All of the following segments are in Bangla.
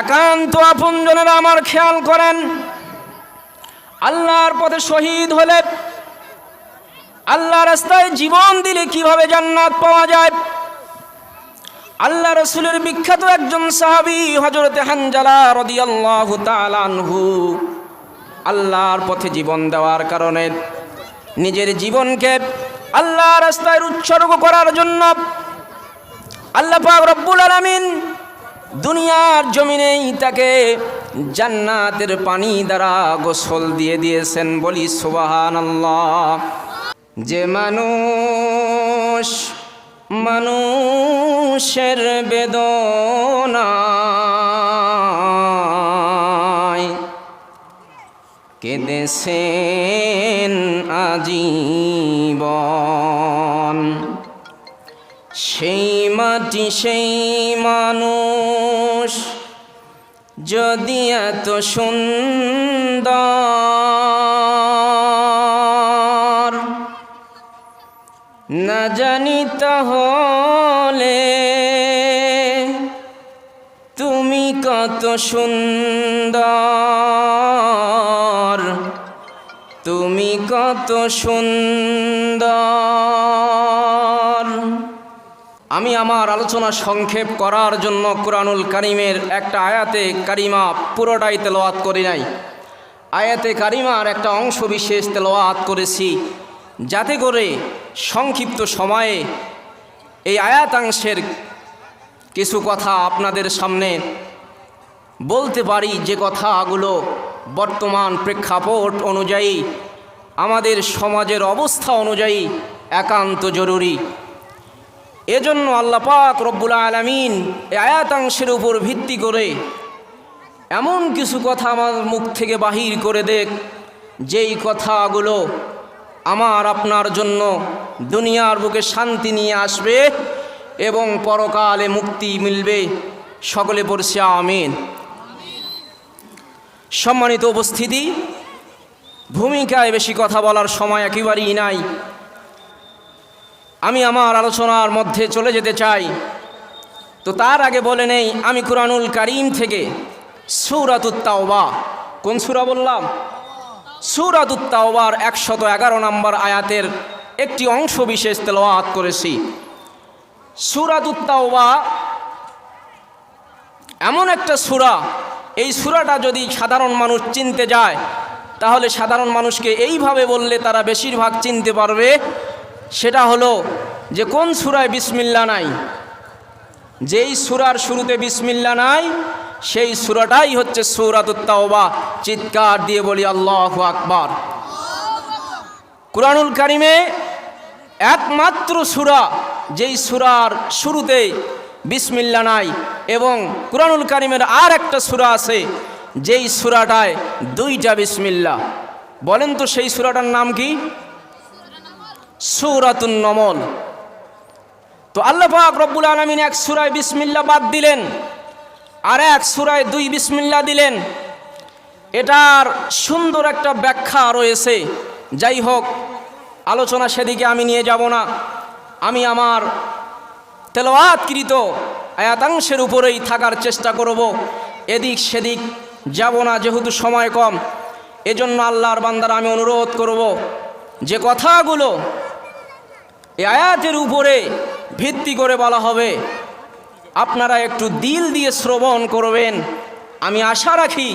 একান্ত আপনজনেরা আমার খেয়াল করেন। আল্লাহর পথে শহীদ হলে আল্লাহ রাস্তায় জীবন দিলে কীভাবে জান্নাত পাওয়া যায়? আল্লাহ রসুলের বিখ্যাত একজন সাহাবি হজরতে হানজালা রদিয়াল্লাহু তাআলা আনহু আল্লাহর পথে জীবন দেওয়ার কারণে নিজের জীবনকে আল্লাহ রাস্তায় উৎসর্গ করার জন্য আল্লাহ পাক রব্বুল আলামিন দুনিয়ার জমিনেই তাকে জান্নাতের পানি দ্বারা গোসল দিয়ে দিয়েছেন। বলি, সুবহানাল্লাহ। যে মানুষ মানুষের বেদনায় কেঁদেছেন আজীবন। সেই মাটি, সেই মানুষ যদি এত সুন্দর না জানি তাহলে তুমি কত সুন্দর? তুমি কত সুন্দর? আমি আমার আলোচনা সংক্ষেপ করার জন্য কোরআনুল কারিমের একটা আয়াতে কারিমা পুরোটাই তেলোয়াত করি নাই। আয়াতে কারিমার একটা অংশ বিশেষ তেলোয়াত করেছি। যাতে করে সংক্ষিপ্ত সময়ে এই আয়াতাংশের কিছু কথা আপনাদের সামনে বলতে পারি যে কথাগুলো বর্তমান প্রেক্ষাপট অনুযায়ী, আমাদের সমাজের অবস্থা অনুযায়ী একান্ত জরুরি। এজন্য আল্লাপাক রব্বুল আলমিন এই আয়াতাংশের উপর ভিত্তি করে এমন কিছু কথা আমার মুখ থেকে বাহির করে দেখ, যেই কথাগুলো আমার আপনার জন্য দুনিয়ার বুকে শান্তি নিয়ে আসবে এবং পরকালে মুক্তি মিলবে। সকলে পড়ছে আমিন। সম্মানিত উপস্থিতি, ভূমিকায় বেশি কথা বলার সময় একেবারেই নাই। আমি আমার আলোচনার মধ্যে চলে যেতে চাই। তো তার আগে বলে নেই, আমি কুরআনুল কারিম থেকে সুরাতুত্তাওবা কোন সুরা বললাম? সুরাতুত্তাওবার একশত এগারো নম্বর আয়াতের একটি অংশ বিশেষ তেলাওয়াত করেছি। সুরাতুত্তাওবা এমন একটা সুরা, এই সুরাটা যদি সাধারণ মানুষ চিনতে যায়, তাহলে সাধারণ মানুষকে এইভাবে বললে তারা বেশিরভাগ চিনতে পারবে সেটা হলো যে কোন সুরায় বিসমিল্লা নাই? যেই সুরার শুরুতে বিসমিল্লা নাই, সেই সুরাটাই হচ্ছে সৌরাতুত্তাওবা চিৎকার দিয়ে বলি আল্লাহ আকবার। কুরআনুল কারিমে একমাত্র সুরা যেই সুরার শুরুতে বিসমিল্লা নাই এবং কুরআনুল কারিমের আর একটা সুরা আছে, যেই সুরাটায় দুইটা বিসমিল্লা। বলেন তো সেই সুরাটার নাম কি? সৌরাতুন নমল। তো আল্লাহ পাক রব্বুল আলমিন এক সুরায় বিসমিল্লা বাদ দিলেন, আর এক সুরায় দুই বিসমিল্লা দিলেন। এটার সুন্দর একটা ব্যাখ্যা রয়েছে। যাই হোক, আলোচনা সেদিকে আমি নিয়ে যাব না। আমি আমার তেলোয়াতকৃত আয়াতাংশের উপরেই থাকার চেষ্টা করব। এদিক সেদিক যাব না, যেহেতু সময় কম। এজন্য আল্লাহর বান্দার আমি অনুরোধ করব যে কথাগুলো এই আয়াতের উপরে ভিত্তি করে বলা হবে, আপনারা একটু দিল দিয়ে শ্রবণ করবেন। আমি আশা রাখি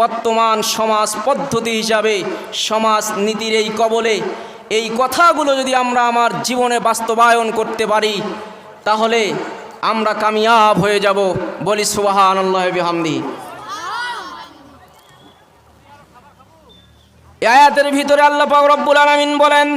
বর্তমান সমাজ পদ্ধতি হিসাবে, সমাজ নীতির এই কবলে এই কথাগুলো যদি আমরা আমার জীবনে বাস্তবায়ন করতে পারি, তাহলে আমরা কামিয়াব হয়ে যাব। বলি বিহামদি। এই আয়াতের ভিতরে আল্লাহ রব্বুল আলামিন বলেন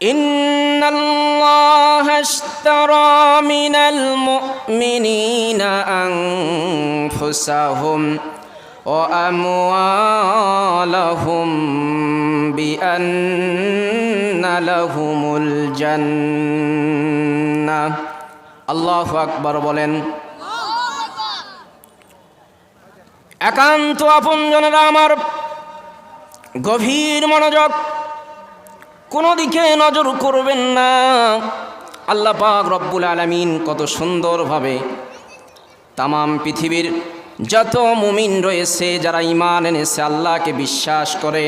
إن الله اشترى من المؤمنين أنفسهم وأموالهم بأن لهم الجنة الله أكبر বলেন একান্ত আপনজনেরা আমার গভীর মনোযোগ কোনো দিকে নজর করবেন না। আল্লাহ পাক রব্বুল আলমিন কত সুন্দরভাবে তামাম পৃথিবীর যত মুমিন রয়েছে, যারা ইমান এনেছে, আল্লাহকে বিশ্বাস করে,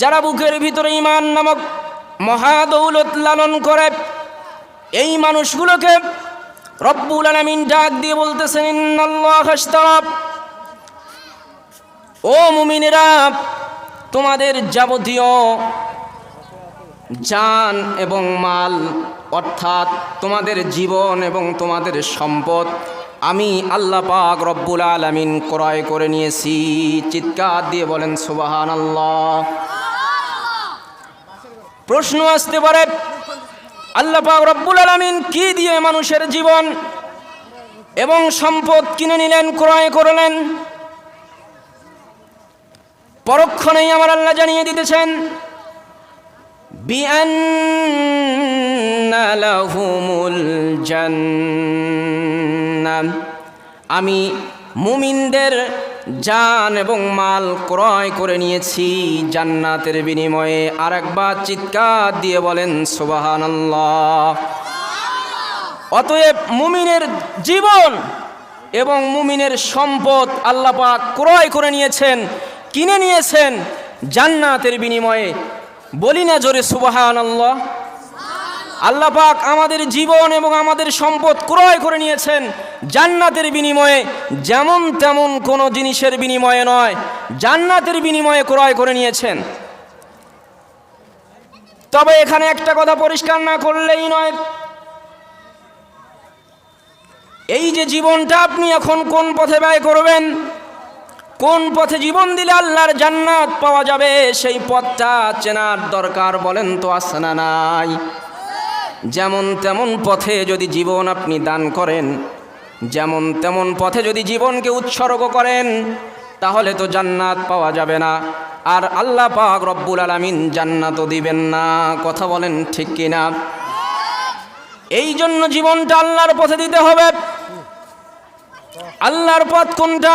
যারা বুকের ভিতরে ইমান নামক মহাদৌলত লালন করে, এই মানুষগুলোকে রব্বুল আলমিন ডাক দিয়ে বলতেছেন ও মুমিনেরা, তোমাদের যাবতীয় জান এবং মাল, অর্থাৎ তোমাদের জীবন এবং তোমাদের সম্পদ আমি আল্লাহ পাক রব্বুল আলমিন ক্রয় করে নিয়েছি। চিৎকার দিয়ে বলেন সুবাহান আল্লাহ প্রশ্ন আসতে পারে, আল্লাহ পাক রব্বুল আলমিন কি দিয়ে মানুষের জীবন এবং সম্পদ কিনে নিলেন, ক্রয় করলেন? পরক্ষণেই আমার আল্লাহ জানিয়ে দিতেছেন আমি মুমিনদের জান এবং মাল ক্রয় করে নিয়েছি জান্নাতের বিনিময়ে। আর একবার চিৎকার দিয়ে বলেন সুবাহান অতএব মুমিনের জীবন এবং মুমিনের সম্পদ আল্লাপাক ক্রয় করে নিয়েছেন, কিনে নিয়েছেন জান্নাতের বিনিময়ে। বলি না জোরে সুবাহান আল্লাহ আল্লাহ পাক আমাদের জীবন এবং আমাদের সম্পদ ক্রয় করে নিয়েছেন জান্নাতের বিনিময়ে, যেমন তেমন কোনো জিনিসের বিনিময়ে নয়, জান্নাতের বিনিময়ে ক্রয় করে নিয়েছেন। তবে এখানে একটা কথা পরিষ্কার না করলেই নয়, এই যে জীবনটা আপনি এখন কোন পথে ব্যয় করবেন কোন পথে জীবন দিলে আল্লাহর জান্নাত পাওয়া যাবে? সেই পথটা চেনার দরকার বলেন তো আসে না নাই। যেমন তেমন পথে যদি জীবন আপনি দান করেন, যেমন তেমন পথে যদি জীবনকে উৎসর্গ করেন, তাহলে তো জান্নাত পাওয়া যাবে না। আর আল্লাহ পাক রব্বুল আলমিন জান্নাতও দিবেন না। কথা বলেন ঠিক কিনা? এই জন্য জীবনটা আল্লাহর পথে দিতে হবে। আল্লাহর পথ কোনটা?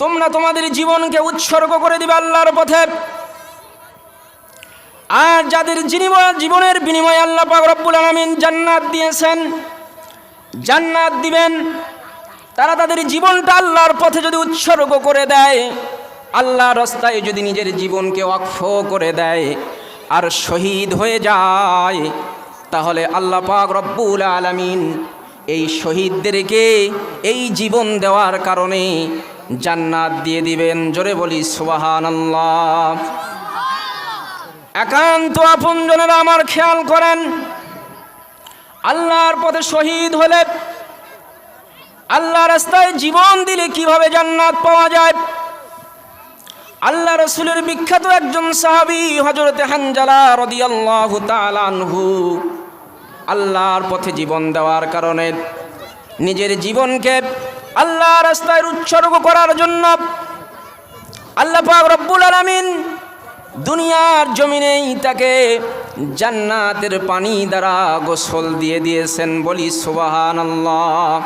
তোমরা তোমাদের জীবনকে উৎসর্গ করে দিবে আল্লাহর পথে। আর যাদের জীবনের বিনিময়ে আল্লাহ পাক রব্বুল আলমিন জান্নাত দিয়েছেন, জান্নাত দিবেন, তারা তাদের জীবনটা আল্লাহর পথে যদি উৎসর্গ করে দেয় আল্লাহ রাস্তায় যদি নিজের জীবনকে অক্ষ করে দেয় আর শহীদ হয়ে যায়, তাহলে আল্লাহ পাক রব্বুল আলমিন এই শহীদদেরকে এই জীবন দেওয়ার কারণে জান্নাত দিয়ে দিবেন। জোরে বলি সুবাহান আল্লাহ একান্ত আপনজনেরা আমার খেয়াল করেন। আল্লাহর পথে শহীদ হলে আল্লাহ রাস্তায় জীবন দিলে কীভাবে জান্নাত পাওয়া যায়? আল্লাহ রসুলের বিখ্যাত একজন সাহাবি হজরতে হানজালা রদিয়াল্লাহু তালানহু আল্লাহর পথে জীবন দেওয়ার কারণে নিজের জীবনকে আল্লাহ রাস্তায় উৎসর্গ করার জন্য আল্লাহ পাক রব্বুল আলমিন দুনিয়ার জমিনেই তাকে জান্নাতের পানি দ্বারা গোসল দিয়ে দিয়েছেন। বলি সুবাহান আল্লাহ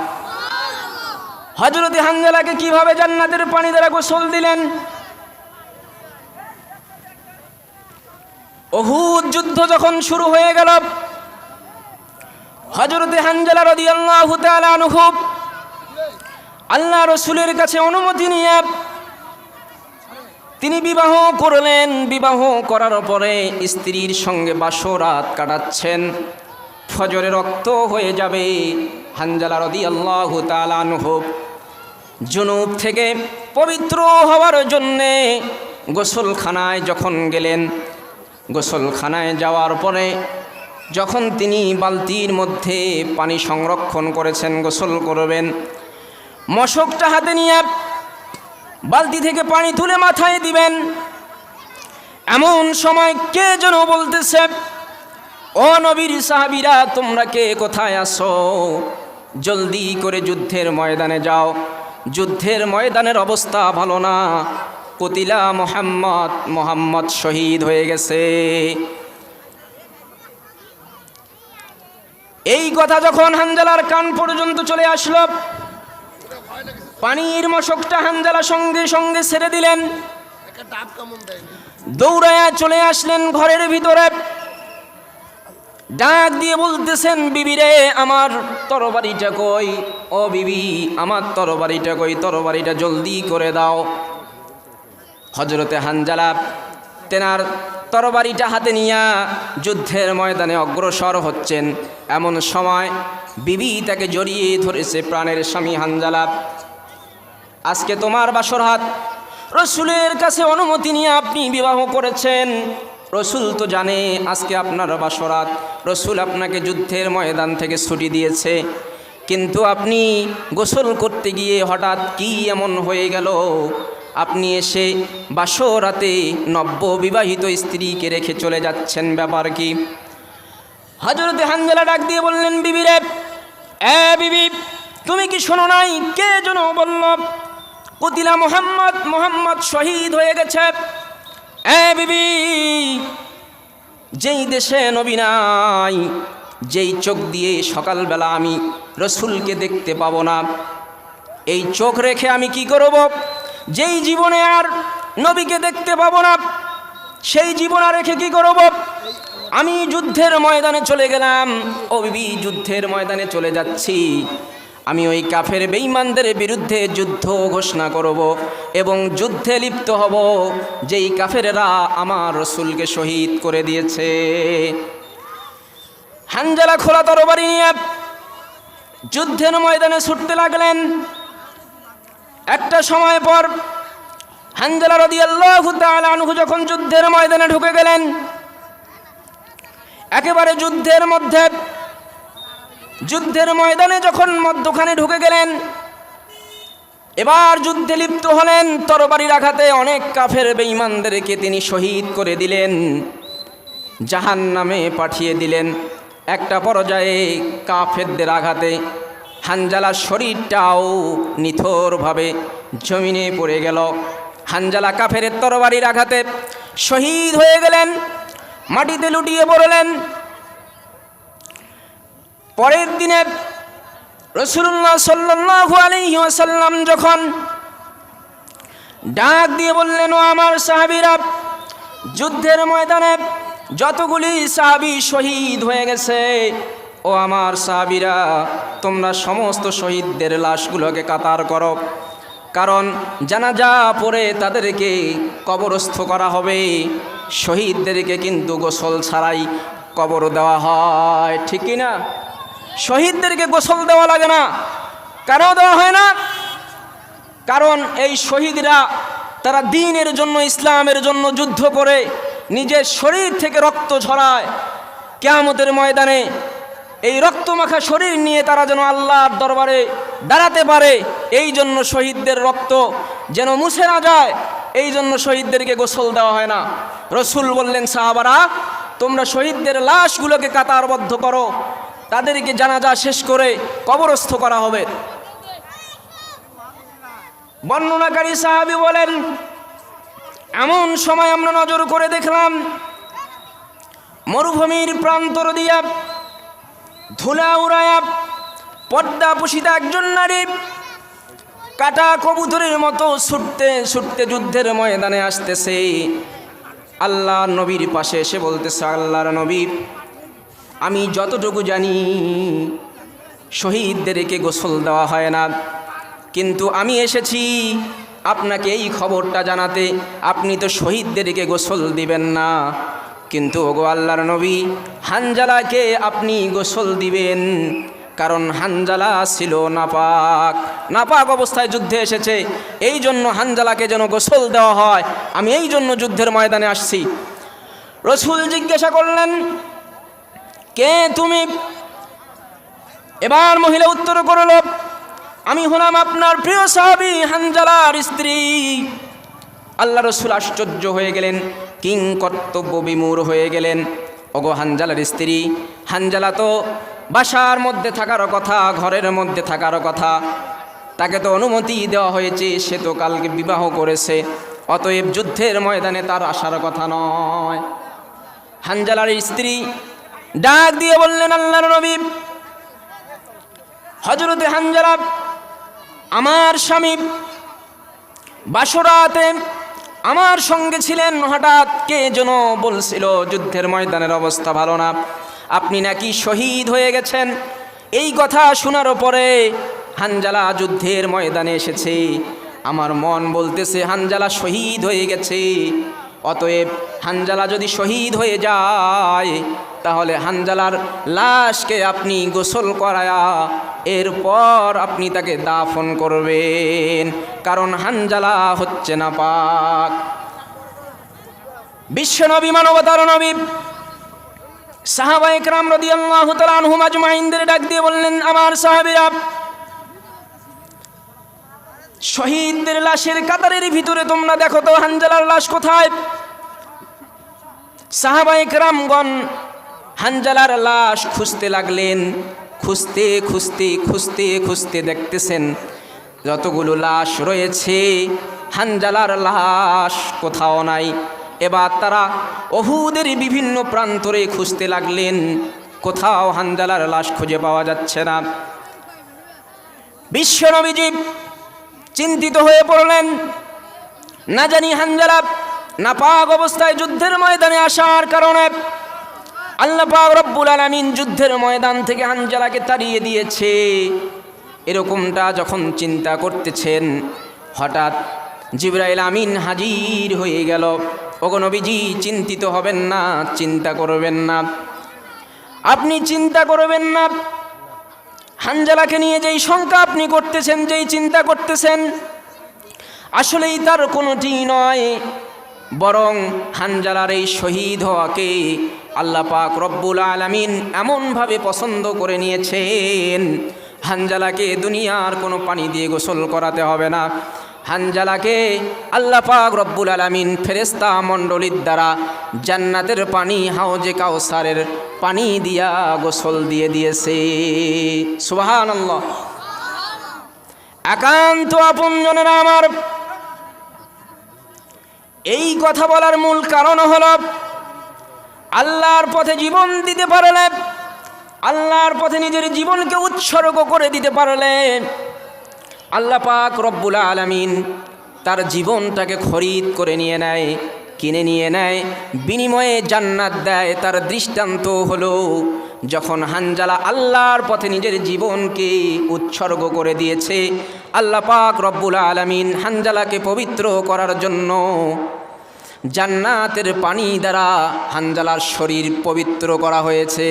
হজরত হানজালাকে কীভাবে জান্নাতের পানি দ্বারা গোসল দিলেন? অহুদ যুদ্ধ যখন শুরু হয়ে গেল হজরতে হানজালা রদি আল্লাহ আল্লাহ রসুলের কাছে অনুমতি নিয়ে তিনি বিবাহ করলেন। বিবাহ করার পরে স্ত্রীর সঙ্গে বাসরাত কাটাচ্ছেন। ফজরে রক্ত হয়ে যাবে। হানজালা রদি আল্লাহ তালানহ জুনুব থেকে পবিত্র হওয়ার জন্যে গোসলখানায় যখন গেলেন, গোসলখানায় যাওয়ার পরে যখন তিনি বালতির মধ্যে পানি সংরক্ষণ করেছেন, গোসল করবেন মশকটা হাতে নিয়ে বালতি থেকে পানি তুলে মাথায় দিবেন। এমন সময় কে যেন বলতেছে, ও নবীর সাহাবিরা, তোমরা কে? কোথায় আসো জলদি করে যুদ্ধের ময়দানে যাও। যুদ্ধের ময়দানের অবস্থা ভালো না। কতিলা মোহাম্মদ মোহাম্মদ শহীদ হয়ে গেছে। এই কথা যখন হানজালার কান পর্যন্ত চলে আসলো পানির মশকটা হানজালা সঙ্গে সঙ্গে ছেড়ে দিলেন। দৌড়ায়া চলে আসলেন ঘরের ভিতরে। ডাক দিয়ে বলতেছেন বিবি রে আমার তরবারিটা কই? ও বিবি, আমার তরবারিটা কই? তরবারিটা জলদি করে দাও। হজরতে হানজালা তেনার তরবারিটা হাতে নিয়া যুদ্ধের ময়দানে অগ্রসর হচ্ছেন। এমন সময় বিবি তাকে জড়িয়ে ধরেছে প্রাণের স্বামী হানজালা। আজকে তোমার বাসর হাত। রসুলের কাছে অনুমতি নিয়ে আপনি বিবাহ করেছেন। রসুল তো জানে আজকে আপনার বাসরাত রসুল আপনাকে যুদ্ধের ময়দান থেকে ছুটি দিয়েছে। কিন্তু আপনি গোসল করতে গিয়ে হঠাৎ কি এমন হয়ে গেল? আপনি এসে বাসরাতে নব্য বিবাহিত স্ত্রীকে রেখে চলে যাচ্ছেন। ব্যাপার কি? হজরতে হানজালা ডাক দিয়ে বললেন, বিবি রে, এ বিবি, তুমি কি শোনো নাই? কে যেন বলল কতিলা মোহাম্মদ মোহাম্মদ শহীদ হয়ে গেছে। যেই দেশে নবী নাই, যেই চোখ দিয়ে সকালবেলা আমি রসুলকে দেখতে পাবো না, এই চোখ রেখে আমি কি করব? যেই জীবনে আর নবীকে দেখতে পাবো না, সেই জীবন আর রেখে কি করব? আমি যুদ্ধের ময়দানে চলে গেলাম। ও বিবি, যুদ্ধের ময়দানে চলে যাচ্ছি। আমি ওই কাফের বেঈমানদের বিরুদ্ধে যুদ্ধ ঘোষণা করব এবং যুদ্ধে লিপ্ত হব, যেই কাফেরেরা আমার রসুলকে শহীদ করে দিয়েছে। হানজালা খোলা তরবারি নিয়ে যুদ্ধের ময়দানে ছুটতে লাগলেন। একটা সময় পর হানজালা রদি আল্লাহ আনহু যখন যুদ্ধের ময়দানে ঢুকে গেলেন, একেবারে যুদ্ধের মধ্যে যুদ্ধের ময়দানে যখন মধ্যখানে ঢুকে গেলেন, এবার যুদ্ধে লিপ্ত হলেন, তরবারির আঘাতে অনেক কাফের বেঈমানদেরকে তিনি শহীদ করে দিলেন জাহান নামে পাঠিয়ে দিলেন। একটা পর্যায়ে কাফেরদের আঘাতে হানজালার শরীরটাও নিথরভাবে জমিনে পড়ে গেল। হানজালা কাফের তরবারির আঘাতে শহীদ হয়ে গেলেন, মাটিতে লুটিয়ে পড়লেন পরের দিনে রসুল্লাহ সাল্লু আলহিহাসাল্লাম যখন ডাক দিয়ে বললেন, ও আমার সাহাবিরা, যুদ্ধের ময়দানে যতগুলি সাহাবি শহীদ হয়ে গেছে, ও আমার সাহাবিরা, তোমরা সমস্ত শহীদদের লাশগুলোকে কাতার করো, কারণ জানাজা পরে তাদেরকে কবরস্থ করা হবে। শহীদদেরকে কিন্তু গোসল ছাড়াই কবর দেওয়া হয়। ঠিক না? শহীদদেরকে গোসল দেওয়া লাগে না। কেন দেওয়া হয় না। কারণ এই শহীদরা তারা দিনের জন্য, ইসলামের জন্য যুদ্ধ করে নিজের শরীর থেকে রক্ত ঝরায়। কেয়ামতের ময়দানে এই রক্তমাখা শরীর নিয়ে তারা যেন আল্লাহর দরবারে দাঁড়াতে পারে, এই জন্য শহীদদের রক্ত যেন মুছে না যায়, এই জন্য শহীদদেরকে গোসল দেওয়া হয় না। রসুল বললেন, সাহাবারা, তোমরা শহীদদের লাশগুলোকে কাতারবদ্ধ করো। তাদেরকে জানাজা শেষ করে কবরস্থ করা হবে। বর্ণনাকারী সাহাবি বলেন, এমন সময় আমরা নজর করে দেখলাম মরুভূমির প্রান্তর দিয়া ধুলা উড়ায়া পদ্মা পুষিতা একজন নারী কাটা কবুতরের মতো ছুটতে ছুটতে যুদ্ধের ময়দানে আসতেছে। আল্লাহ নবীর পাশে এসে বলতেছে, আল্লাহর নবী আমি যতটুকু জানি, শহীদদেরকে গোসল দেওয়া হয় না। কিন্তু আমি এসেছি আপনাকে এই খবরটা জানাতে, আপনি তো শহীদদেরকে গোসল দিবেন না। কিন্তু ওগো আল্লাহর নবী, হানজালাকে আপনি গোসল দিবেন, কারণ হানজালা ছিল নাপাক। নাপাক অবস্থায় যুদ্ধে এসেছে, এই জন্য হানজালাকে যেন গোসল দেওয়া হয়। আমি এই জন্য যুদ্ধের ময়দানে আসছি। রসুল জিজ্ঞাসা করলেন কে তুমি? এবার মহিলা উত্তর করল, আমি হলাম আপনার প্রিয় সাহাবি হানজালার স্ত্রী। আল্লাহ রসুল আশ্চর্য হয়ে গেলেন কিং কর্তব্য বিমূর হয়ে গেলেন। ওগো হানজালার স্ত্রী, হানজালা তো বাসার মধ্যে থাকার কথা, ঘরের মধ্যে থাকার কথা। তাকে তো অনুমতি দেওয়া হয়েছে, সে তো কালকে বিবাহ করেছে। অতএব যুদ্ধের ময়দানে তার আসার কথা নয়। হানজালার স্ত্রী ডাক দিয়ে বললেন, আল্লাহর নবী হজরতে হানজালা, আমার স্বামী বাসরাতে আমার সঙ্গে ছিলেন। হঠাৎ কে যেন বলছিল, যুদ্ধের ময়দানের অবস্থা ভালো না। আপনি নাকি শহীদ হয়ে গেছেন। এই কথা শোনার পরে হানজালা যুদ্ধের ময়দানে এসেছে। আমার মন বলতেছে, হানজালা শহীদ হয়ে গেছে। অতএব হানজালা যদি শহীদ হয়ে যায় তাহলে হানজালার লাশকে আপনি গোসল করায়া এরপর আপনি তাকে দাফন করবেন। কারণ হানজালা হচ্ছে না পাক বিশ্বনবী, মানবতার নবী সাহাবা একরাম রদি আল্লাহ আজমাইনদের ডাক দিয়ে বললেন, আমার সাহাবিরা, শহীদদের লাশের কাতারের ভিতরে তোমরা দেখো তো হানজালার লাশ কোথায়? সাহাবা একরামগণ হানজালার লাশ খুঁজতে লাগলেন, খুঁজতে খুঁজতে খুঁজতে খুঁজতে দেখতেছেন যতগুলো লাশ রয়েছে, হানজালার লাশ কোথাও নাই। এবার তারা অহুদের বিভিন্ন প্রান্তরে খুঁজতে লাগলেন, কোথাও হানজালার লাশ খুঁজে পাওয়া যাচ্ছে না। বিশ্বনবীজি চিন্তিত হয়ে পড়লেন, না জানি হানজালা নাপাক অবস্থায় যুদ্ধের ময়দানে আসার কারণে আল্লাহ পাক রব্বুল আলামিন যুদ্ধের ময়দান থেকে হানজালাকে তাড়িয়ে দিয়েছে। এরকমটা যখন চিন্তা করতেছেন, হঠাৎ জিব্রাইল আমিন হাজির হয়ে গেল। নবীজি, চিন্তিত হবেন না, চিন্তা করবেন না। আপনি চিন্তা করবেন না। হানজালাকে নিয়ে যেই শঙ্কা আপনি করতেছেন, যেই চিন্তা করতেছেন, আসলেই তার কোনোটি নয়। বরং হানজালার এই শহীদ হওয়াকে আল্লাহ পাক রব্বুল আলমিন এমনভাবে পছন্দ করে নিয়েছেন। হানজালাকে দুনিয়ার কোনো পানি দিয়ে গোসল করাতে হবে না। হানজালাকে আল্লাহ পাক রব্বুল আলমিন ফেরেস্তা মণ্ডলীর দ্বারা জান্নাতের পানি হাউজে কাউসারের পানি দিয়া গোসল দিয়ে দিয়েছে। সুবাহান একান্ত আপনজনেরা আমার। এই কথা বলার মূল কারণ হল আল্লাহর পথে জীবন দিতে পারলে আল্লাহর পথে নিজের জীবনকে উৎসর্গ করে দিতে পারলে আল্লাহ পাক রব্বুল আলমিন তার জীবনটাকে খরিদ করে নিয়ে নেয়, কিনে নিয়ে নেয়, বিনিময়ে জান্নাত দেয়। তার দৃষ্টান্ত হলো যখন হানজালা আল্লাহর পথে নিজের জীবনকে উৎসর্গ করে দিয়েছে, আল্লাহ পাক রব্বুল আলমিন হানজালাকে পবিত্র করার জন্য জান্নাতের পানি দ্বারা হানজালার শরীর পবিত্র করা হয়েছে।